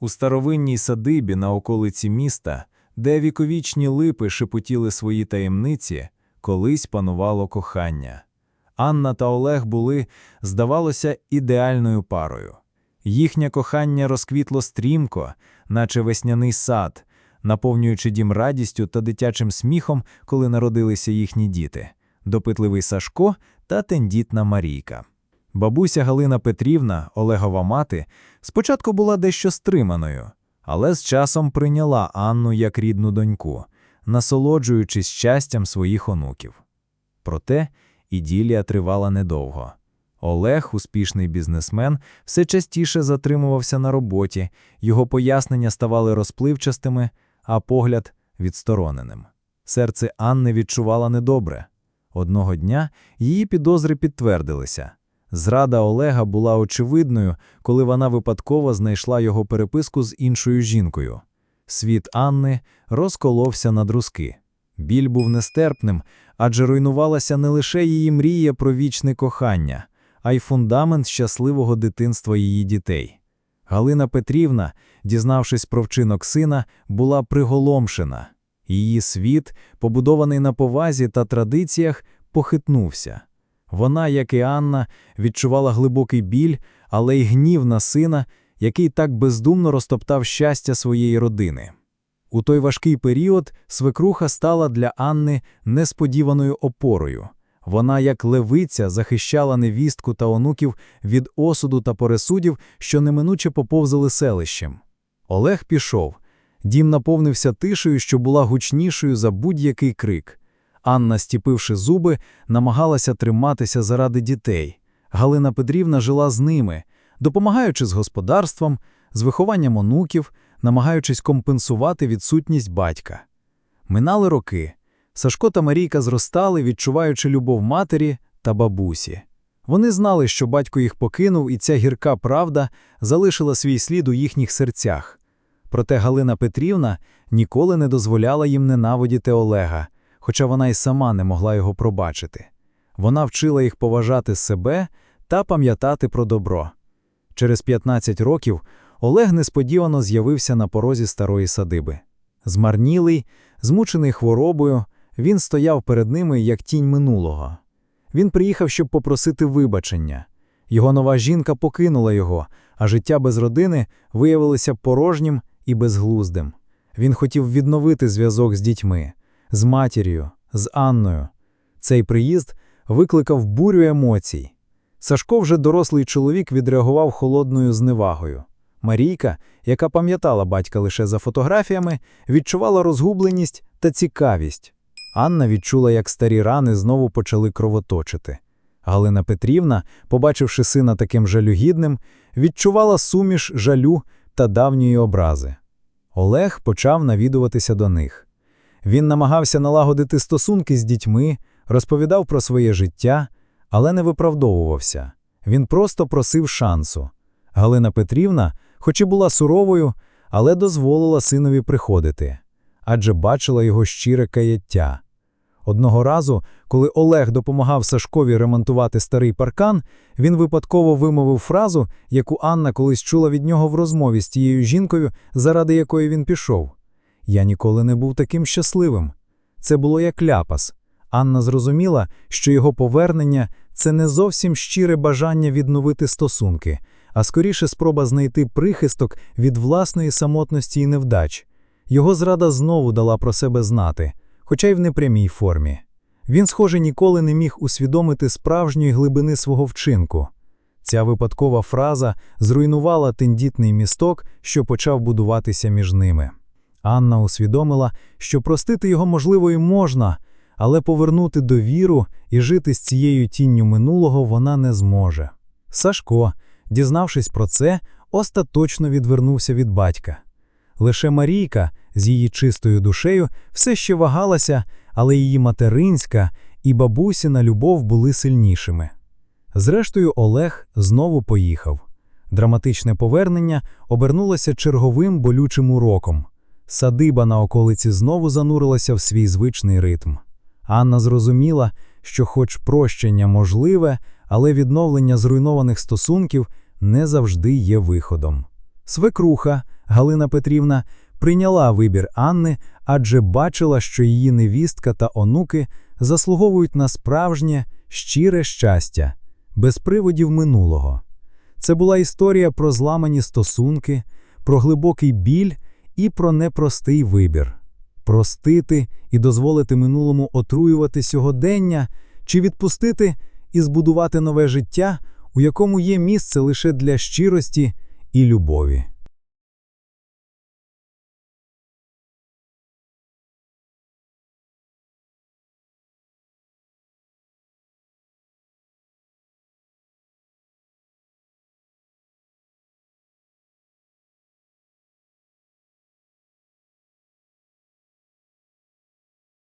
У старовинній садибі на околиці міста, де віковічні липи шепотіли свої таємниці, колись панувало кохання. Анна та Олег були, здавалося, ідеальною парою. Їхнє кохання розквітло стрімко, наче весняний сад, наповнюючи дім радістю та дитячим сміхом, коли народилися їхні діти допитливий Сашко та тендітна Марійка. Бабуся Галина Петрівна, Олегова мати, спочатку була дещо стриманою, але з часом прийняла Анну як рідну доньку, насолоджуючись щастям своїх онуків. Проте іділія тривала недовго. Олег, успішний бізнесмен, все частіше затримувався на роботі, його пояснення ставали розпливчастими, а погляд відстороненим. Серце Анни відчувало недобре. Одного дня її підозри підтвердилися. Зрада Олега була очевидною, коли вона випадково знайшла його переписку з іншою жінкою. Світ Анни розколовся на друзки. Біль був нестерпним, адже руйнувалася не лише її мрія про вічне кохання, а й фундамент щасливого дитинства її дітей. Галина Петрівна, дізнавшись про вчинок сина, була приголомшена. Її світ, побудований на повазі та традиціях, похитнувся. Вона, як і Анна, відчувала глибокий біль, але й гнів на сина, який так бездумно розтоптав щастя своєї родини. У той важкий період свекруха стала для Анни несподіваною опорою. Вона, як левиця, захищала невістку та онуків від осуду та пересудів, що неминуче поповзали селищем. Олег пішов. Дім наповнився тишею, що була гучнішою за будь-який крик. Анна, стіпивши зуби, намагалася триматися заради дітей. Галина Петрівна жила з ними, допомагаючи з господарством, з вихованням онуків, намагаючись компенсувати відсутність батька. Минали роки. Сашко та Марійка зростали, відчуваючи любов матері та бабусі. Вони знали, що батько їх покинув, і ця гірка правда залишила свій слід у їхніх серцях. Проте Галина Петрівна ніколи не дозволяла їм ненавидіти Олега, хоча вона й сама не могла його пробачити. Вона вчила їх поважати себе та пам'ятати про добро. Через 15 років Олег несподівано з'явився на порозі старої садиби. Змарнілий, змучений хворобою, він стояв перед ними як тінь минулого. Він приїхав, щоб попросити вибачення. Його нова жінка покинула його, а життя без родини виявилося порожнім і безглуздим. Він хотів відновити зв'язок з дітьми, з матір'ю, з Анною. Цей приїзд викликав бурю емоцій. Сашко, вже дорослий чоловік, відреагував холодною зневагою. Марійка, яка пам'ятала батька лише за фотографіями, відчувала розгубленість та цікавість. Анна відчула, як старі рани знову почали кровоточити. Галина Петрівна, побачивши сина таким жалюгідним, відчувала суміш жалю та давньої образи. Олег почав навідуватися до них. Він намагався налагодити стосунки з дітьми, розповідав про своє життя, але не виправдовувався. Він просто просив шансу. Галина Петрівна, хоч і була суровою, але дозволила синові приходити, адже бачила його щире каяття. Одного разу, коли Олег допомагав Сашкові ремонтувати старий паркан, він випадково вимовив фразу, яку Анна колись чула від нього в розмові з тією жінкою, заради якої він пішов. Я ніколи не був таким щасливим. Це було як ляпас. Анна зрозуміла, що його повернення це не зовсім щире бажання відновити стосунки, а скоріше спроба знайти прихисток від власної самотності і невдач. Його зрада знову дала про себе знати хоча й в непрямій формі. Він, схоже, ніколи не міг усвідомити справжньої глибини свого вчинку. Ця випадкова фраза зруйнувала тендітний місток, що почав будуватися між ними. Анна усвідомила, що простити його, можливо, і можна, але повернути довіру і жити з цією тінню минулого вона не зможе. Сашко, дізнавшись про це, остаточно відвернувся від батька. Лише Марійка з її чистою душею все ще вагалася, але її материнська і бабусіна любов були сильнішими. Зрештою, Олег знову поїхав. Драматичне повернення обернулося черговим болючим уроком. Садиба на околиці знову занурилася в свій звичний ритм. Анна зрозуміла, що, хоч прощення можливе, але відновлення зруйнованих стосунків не завжди є виходом. Свекруха, Галина Петрівна прийняла вибір Анни, адже бачила, що її невістка та онуки заслуговують на справжнє, щире щастя, без приводів минулого. Це була історія про зламані стосунки, про глибокий біль і про непростий вибір. Простити і дозволити минулому отруювати сьогодення, чи відпустити і збудувати нове життя, у якому є місце лише для щирості і любові.